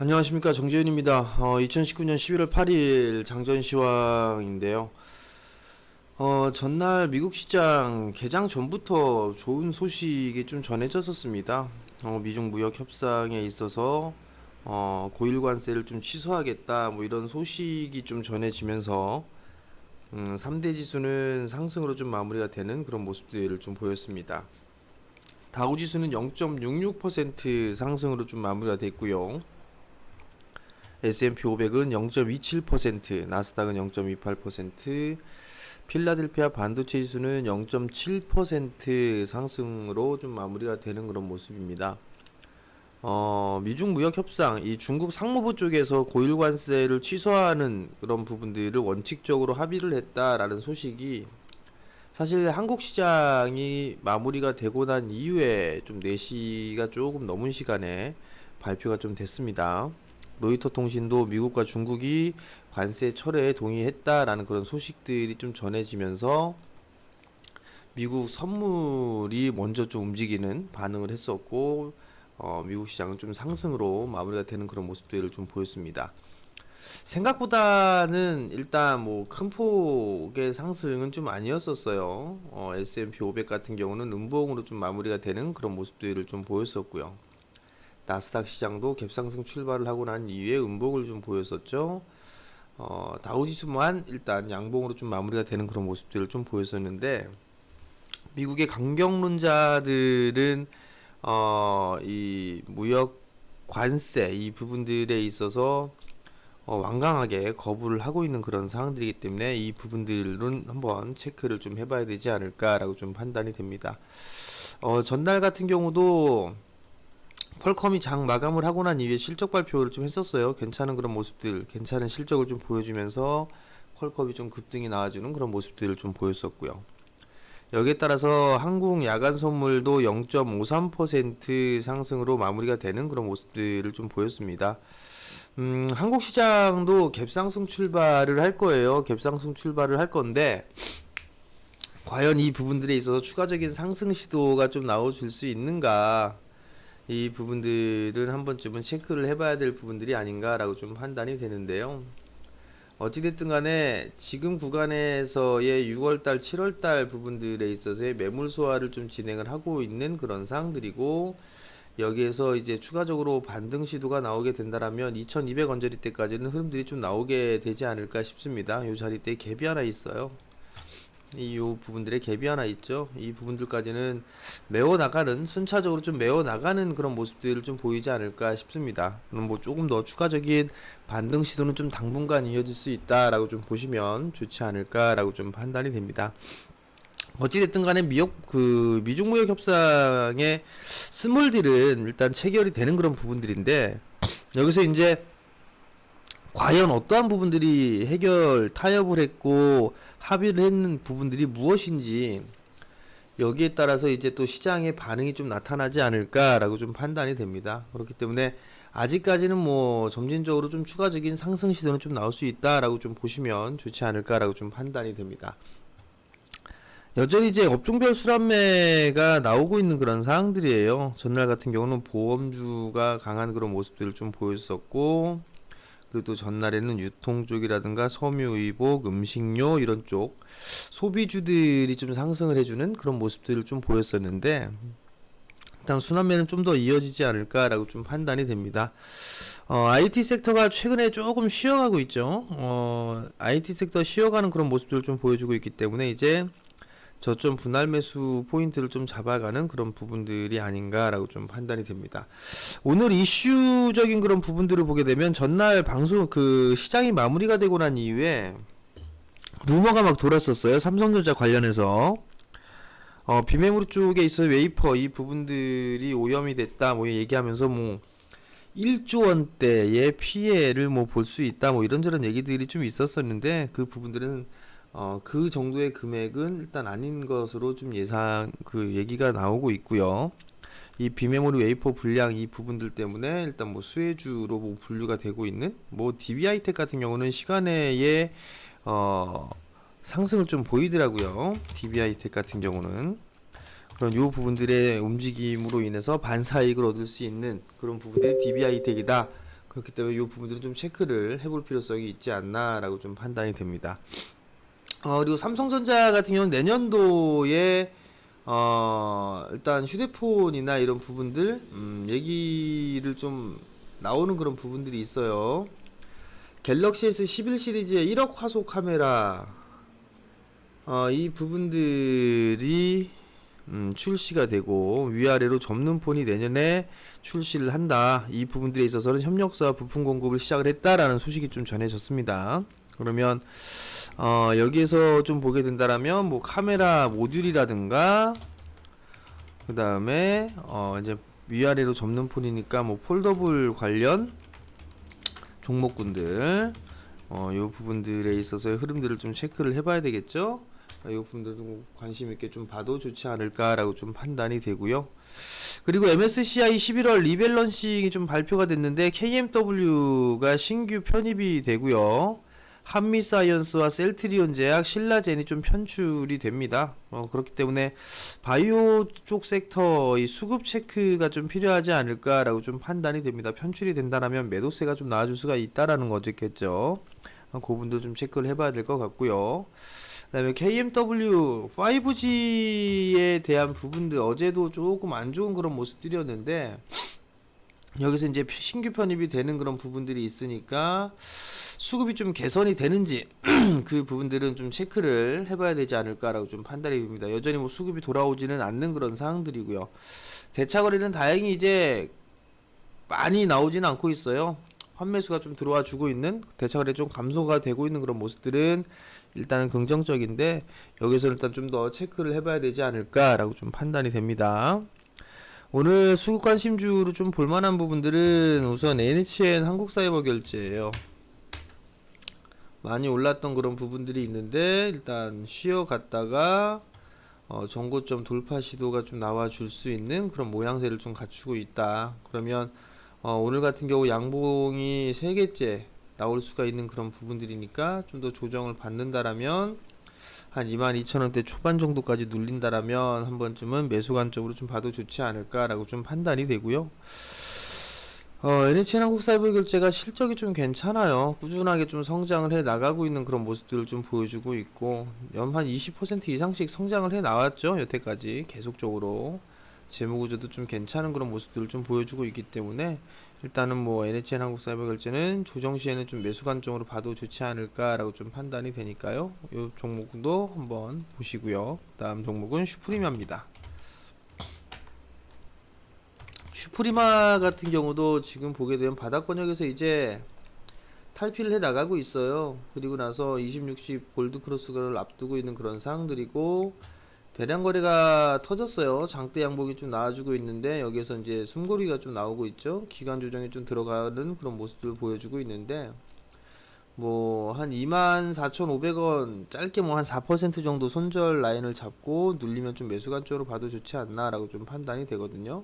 안녕하십니까 정재윤입니다. 어, 2019년 11월 8일 장전 시황인데요. 어, 전날 미국 시장 개장 전부터 좋은 소식이 좀 전해졌었습니다. 어, 미중 무역 협상에 있어서 어, 고일 관세를 좀 취소하겠다 뭐 이런 소식이 좀 전해지면서 음, 3대 지수는 상승으로 좀 마무리가 되는 그런 모습들을 좀 보였습니다. 다우 지수는 0.66% 상승으로 좀 마무리가 됐고요. S&P 500은 0.27%, 나스닥은 0.28%, 필라델피아 반도체 지수는 0.7% 상승으로 좀 마무리가 되는 그런 모습입니다. 어, 미중 무역 협상, 이 중국 상무부 쪽에서 고일 관세를 취소하는 그런 부분들을 원칙적으로 합의를 했다라는 소식이 사실 한국 시장이 마무리가 되고 난 이후에 좀 4시가 조금 넘은 시간에 발표가 좀 됐습니다. 로이터 통신도 미국과 중국이 관세 철회에 동의했다라는 그런 소식들이 좀 전해지면서 미국 선물이 먼저 좀 움직이는 반응을 했었고 어, 미국 시장은 좀 상승으로 마무리가 되는 그런 모습들을 좀 보였습니다. 생각보다는 일단 뭐 큰 폭의 상승은 좀 아니었었어요. 어, S&P 500 같은 경우는 음봉으로 좀 마무리가 되는 그런 모습들을 좀 보였었고요. 나스닥 시장도 갭상승 출발을 하고 난 이후에 음봉을 좀 보였었죠. 어, 다우지수만 일단 양봉으로 좀 마무리가 되는 그런 모습들을 좀 보였었는데 미국의 강경론자들은 어, 이 무역 관세 이 부분들에 있어서 어, 완강하게 거부를 하고 있는 그런 상황들이기 때문에 이 부분들은 한번 체크를 좀 해봐야 되지 않을까라고 좀 판단이 됩니다. 어, 전날 같은 경우도 퀄컴이 장 마감을 하고 난 이후에 실적 발표를 좀 했었어요. 괜찮은 그런 모습들, 괜찮은 실적을 좀 보여주면서 퀄컴이 좀 급등이 나와주는 그런 모습들을 좀 보였었고요. 여기에 따라서 한국 야간 선물도 0.53% 상승으로 마무리가 되는 그런 모습들을 좀 보였습니다. 음, 한국 시장도 갭상승 출발을 할 거예요. 갭상승 출발을 할 건데, 과연 이 부분들에 있어서 추가적인 상승 시도가 좀 나와줄 수 있는가, 이 부분들은 한 번쯤은 체크를 해봐야 될 부분들이 아닌가라고 좀 판단이 되는데요. 어찌됐든 간에 지금 구간에서의 6월달, 7월달 부분들에 있어서의 매물 소화를 좀 진행을 하고 있는 그런 사항들이고 여기에서 이제 추가적으로 반등 시도가 나오게 된다라면 2200 언저리 때까지는 흐름들이 좀 나오게 되지 않을까 싶습니다. 이 자리 때 갭이 하나 있어요. 이요 부분들의 갭이 하나 있죠. 이 부분들까지는 메워 나가는 순차적으로 좀 메워 나가는 그런 모습들을 좀 보이지 않을까 싶습니다. 뭐 조금 더 추가적인 반등 시도는 좀 당분간 이어질 수 있다라고 좀 보시면 좋지 않을까라고 좀 판단이 됩니다. 어찌됐든 간에 미역 그 미중 무역 협상의 스몰딜은 일단 체결이 되는 그런 부분들인데 여기서 이제 과연 어떠한 부분들이 해결 타협을 했고 합의를 했는 부분들이 무엇인지 여기에 따라서 이제 또 시장의 반응이 좀 나타나지 않을까라고 좀 판단이 됩니다. 그렇기 때문에 아직까지는 뭐 점진적으로 좀 추가적인 상승 시도는 좀 나올 수 있다라고 좀 보시면 좋지 않을까라고 좀 판단이 됩니다. 여전히 이제 업종별 수란매가 나오고 있는 그런 상황들이에요. 전날 같은 경우는 보험주가 강한 그런 모습들을 좀 보였었고, 그리고 또 전날에는 유통 쪽이라든가 섬유의복, 음식료 이런 쪽 소비주들이 좀 상승을 해주는 그런 모습들을 좀 보였었는데, 일단 순환매는 좀 더 이어지지 않을까라고 좀 판단이 됩니다. 어, IT 섹터가 최근에 조금 쉬어가고 있죠. 어, IT 섹터 쉬어가는 그런 모습들을 좀 보여주고 있기 때문에 이제 저점 분할 매수 포인트를 좀 잡아가는 그런 부분들이 아닌가라고 좀 판단이 됩니다. 오늘 이슈적인 그런 부분들을 보게 되면 전날 방송 그 시장이 마무리가 되고 난 이후에 루머가 막 돌았었어요. 삼성전자 관련해서 어, 비메모리 쪽에 있어 웨이퍼 이 부분들이 오염이 됐다 뭐 얘기하면서 뭐 1조 원대의 피해를 뭐 볼 수 있다 뭐 이런저런 얘기들이 좀 있었었는데 그 부분들은 어, 그 정도의 금액은 일단 아닌 것으로 좀 예상 그 얘기가 나오고 있고요. 이 비메모리 웨이퍼 불량 이 부분들 때문에 일단 뭐 수혜주로 뭐 분류가 되고 있는 뭐 DBI텍 같은 경우는 시간외에 어 상승을 좀 보이더라고요. DBI텍 같은 경우는 그런 요 부분들의 움직임으로 인해서 반사이익을 얻을 수 있는 그런 부분들이 DBI텍이다. 그렇기 때문에 이 부분들은 좀 체크를 해볼 필요성이 있지 않나라고 좀 판단이 됩니다. 어, 그리고 삼성전자 같은 경우는 내년도에 어, 일단 휴대폰이나 이런 부분들 음, 얘기를 좀 나오는 그런 부분들이 있어요. 갤럭시 S11 시리즈의 1억 화소 카메라 어, 이 부분들이 음, 출시가 되고 위아래로 접는 폰이 내년에 출시를 한다. 이 부분들에 있어서는 협력사와 부품 공급을 시작을 했다라는 소식이 좀 전해졌습니다. 그러면 어, 여기에서 좀 보게 된다라면 뭐 카메라 모듈이라든가 그 다음에 어, 이제 위아래로 접는 폰이니까 뭐 폴더블 관련 종목군들 어, 요 부분들에 있어서의 흐름들을 좀 체크를 해봐야 되겠죠. 이 부분들도 관심 있게 좀 봐도 좋지 않을까라고 좀 판단이 되고요. 그리고 MSCI 11월 리밸런싱이 좀 발표가 됐는데 KMW가 신규 편입이 되고요. 한미사이언스와 셀트리온 제약, 신라젠이 좀 편출이 됩니다. 어, 그렇기 때문에 바이오 쪽 섹터 이 수급 체크가 좀 필요하지 않을까라고 좀 판단이 됩니다. 편출이 된다라면 매도세가 좀 나와줄 수가 있다라는 거겠죠. 어, 그 부분도 좀 체크를 해봐야 될 것 같고요. 그다음에 KMW 5G에 대한 부분들 어제도 조금 안 좋은 그런 모습들이었는데 여기서 이제 신규 편입이 되는 그런 부분들이 있으니까 수급이 좀 개선이 되는지 그 부분들은 좀 체크를 해봐야 되지 않을까라고 좀 판단이 됩니다. 여전히 뭐 수급이 돌아오지는 않는 그런 상황들이고요. 대차 거래는 다행히 이제 많이 나오지는 않고 있어요. 환매수가 좀 들어와 주고 있는 대차 거래 좀 감소가 되고 있는 그런 모습들은 일단은 긍정적인데 여기서 일단 좀 더 체크를 해봐야 되지 않을까라고 좀 판단이 됩니다. 오늘 수급 관심주로 좀 볼만한 부분들은 우선 NHN 한국사이버결제예요. 많이 올랐던 그런 부분들이 있는데 일단 쉬어갔다가 어, 정고점 돌파 시도가 좀 나와줄 수 있는 그런 모양새를 좀 갖추고 있다. 그러면 어, 오늘 같은 경우 양봉이 세 개째 나올 수가 있는 그런 부분들이니까 좀 더 조정을 받는다라면 한 22,000원대 초반 정도까지 눌린다라면 한 번쯤은 매수 관점으로 좀 봐도 좋지 않을까라고 좀 판단이 되고요. 어, NHN 한국사이버 결제가 실적이 좀 괜찮아요. 꾸준하게 좀 성장을 해 나가고 있는 그런 모습들을 좀 보여주고 있고 연한 20% 이상씩 성장을 해 나왔죠. 여태까지 계속적으로 재무구조도 좀 괜찮은 그런 모습들을 좀 보여주고 있기 때문에 일단은 뭐 NHN 한국사이버 결제는 조정 시에는 좀 매수 관점으로 봐도 좋지 않을까라고 좀 판단이 되니까요. 이 종목도 한번 보시고요. 다음 종목은 슈프리마입니다. 슈프리마 같은 경우도 지금 보게 되면 바닥권역에서 이제 탈피를 해 나가고 있어요. 그리고 나서 20, 60 골드 크로스를 앞두고 있는 그런 상황들이고 대량 거래가 터졌어요. 장대 양복이 좀 나와주고 있는데 여기에서 이제 숨고리가 좀 나오고 있죠. 기간 조정이 좀 들어가는 그런 모습들을 보여주고 있는데 뭐 한 24,500원 짧게 뭐 한 4% 정도 손절 라인을 잡고 눌리면 좀 매수 관점으로 봐도 좋지 않나라고 좀 판단이 되거든요.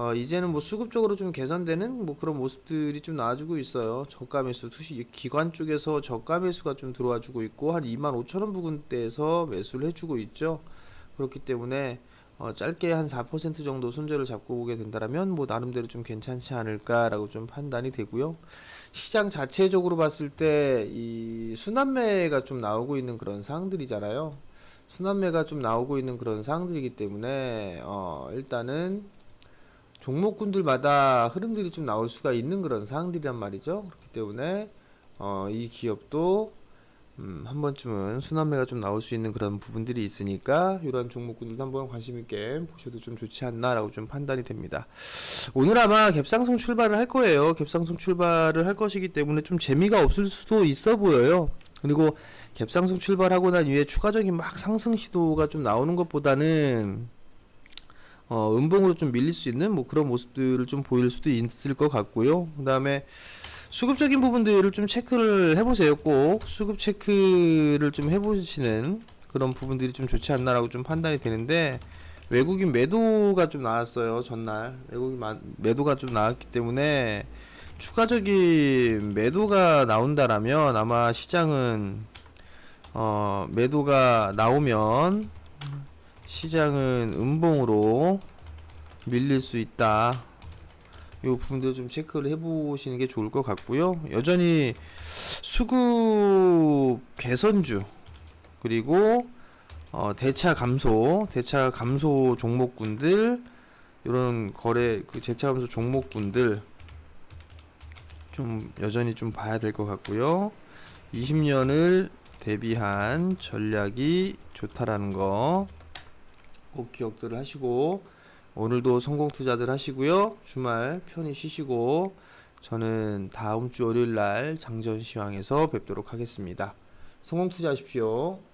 어, 이제는 뭐 수급적으로 좀 개선되는 뭐 그런 모습들이 좀 나와주고 있어요. 저가 매수, 투시 기관 쪽에서 저가 매수가 좀 들어와주고 있고 한 25,000원 부근대에서 매수를 해주고 있죠. 그렇기 때문에 어, 짧게 한 4% 정도 손절을 잡고 보게 된다면 뭐 나름대로 좀 괜찮지 않을까라고 좀 판단이 되고요. 시장 자체적으로 봤을 때 이 순환매가 좀 나오고 있는 그런 상황들이잖아요. 순환매가 좀 나오고 있는 그런 상황들이기 때문에 어, 일단은 종목군들마다 흐름들이 좀 나올 수가 있는 그런 상황들이란 말이죠. 그렇기 때문에 어, 이 기업도 음, 한 번쯤은 순환매가 좀 나올 수 있는 그런 부분들이 있으니까 이런 종목군들도 한번 관심 있게 보셔도 좀 좋지 않나라고 좀 판단이 됩니다. 오늘 아마 갭상승 출발을 할 거예요. 갭상승 출발을 할 것이기 때문에 좀 재미가 없을 수도 있어 보여요. 그리고 갭상승 출발하고 난 이후에 추가적인 막 상승 시도가 좀 나오는 것보다는 어, 음봉으로 좀 밀릴 수 있는 뭐 그런 모습들을 좀 보일 수도 있을 것 같고요. 그 다음에 수급적인 부분들을 좀 체크를 해보세요. 꼭 수급 체크를 좀 해보시는 그런 부분들이 좀 좋지 않나라고 좀 판단이 되는데 외국인 매도가 좀 나왔어요. 전날 외국인 마- 매도가 좀 나왔기 때문에 추가적인 매도가 나온다라면 아마 시장은 어, 매도가 나오면 시장은 음봉으로 밀릴 수 있다. 이 부분도 좀 체크를 해보시는 게 좋을 것 같고요. 여전히 수급 개선주 그리고 어, 대차 감소, 대차 감소 종목군들 이런 거래 그 대차 감소 종목군들 좀 여전히 좀 봐야 될 것 같고요. 20년을 대비한 전략이 좋다라는 거 꼭 기억들을 하시고 오늘도 성공 투자들 하시고요. 주말 편히 쉬시고 저는 다음 주 월요일 날 장전 시황에서 뵙도록 하겠습니다. 성공 투자하십시오.